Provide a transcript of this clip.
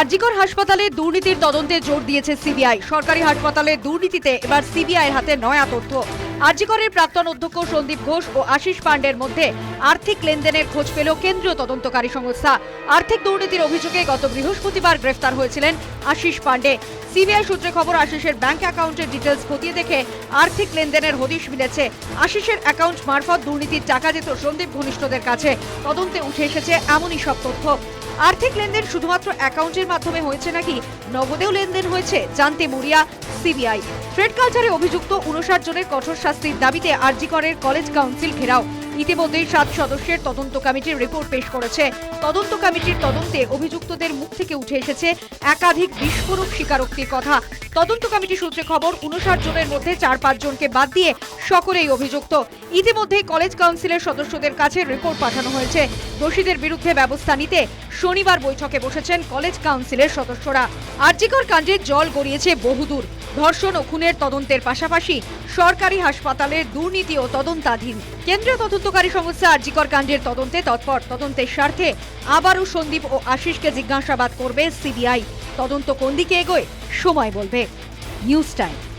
আরজিকর হাসপাতালে দুর্নীতির তদন্তে জোর দিয়েছে সিবিআই। সরকারি হাসপাতালে দুর্নীতিতে এবার সিবিআই এর হাতে নয়া তথ্য। আরজিকরের প্রাক্তন অধ্যক্ষ সন্দীপ ঘোষ ও আশিস পাণ্ডের মধ্যে আর্থিক লেনদেনের খোঁজ পেল কেন্দ্রীয় তদন্তকারী সংস্থা। আর্থিক দুর্নীতির অভিযোগে গত বৃহস্পতিবার গ্রেফতার হয়েছিলেন আশিস পাণ্ডে। সিবিআই সূত্রে খবর, আশিসের ব্যাংক অ্যাকাউন্টের ডিটেলস খতিয়ে দেখে আর্থিক লেনদেনের হদিশ মিলেছে। আশিসের অ্যাকাউন্ট মারফত দুর্নীতির টাকা যেত সন্দীপ ঘনিষ্ঠদের কাছে। তদন্তে উঠে এসেছে এমনই সব তথ্য। আর্থিক লেনদেন শুধুমাত্র অ্যাকাউন্টের মাধ্যমে হয়েছে নাকি? নগদেও লেনদেন হয়েছে, জানতে মরিয়া, সিবিআই। ট্রেড কালচারে অভিযুক্ত উনষাট জনের কঠোর শাস্তির দাবিতে আরজিকরের কলেজ কাউন্সিল ঘেরাও। ইতিমধ্যেই সাত সদস্যের তদন্ত কমিটির রিপোর্ট পেশ করেছে। তদন্ত কমিটির তদন্তে অভিযুক্তদের মুখ থেকে উঠে এসেছে একাধিক বিস্ফোরক স্বীকারোক্তির কথা। তদন্ত কমিটি সূত্রে খবর উনষাট জনের মধ্যে চার পাঁচ জনকে বাদ দিয়ে সকলেই অভিযুক্ত। ইতিমধ্যেই কলেজ কাউন্সিলের সদস্যদের কাছে রিপোর্ট পাঠানো হয়েছে। দোষীদের বিরুদ্ধে ব্যবস্থা নিতে শনিবার বৈঠকে বসেছেন কলেজ কাউন্সিলের সদস্যরা। আরজিকর কাণ্ডে জল গড়িয়েছে বহুদূর। ধর্ষণ ও খুনের তদন্তের পাশাপাশি সরকারি হাসপাতালের ও তদন্তাধীন। কেন্দ্রীয় তদন্তকারী সংস্থা আরজিকর কাণ্ডের তদন্তে তৎপর তদন্তের স্বার্থে আবারও সন্দীপ ও আশিসকে জিজ্ঞাসাবাদ করবে সিবিআই। তদন্ত কোন দিকে এগোয়, সময় বলবে। News time.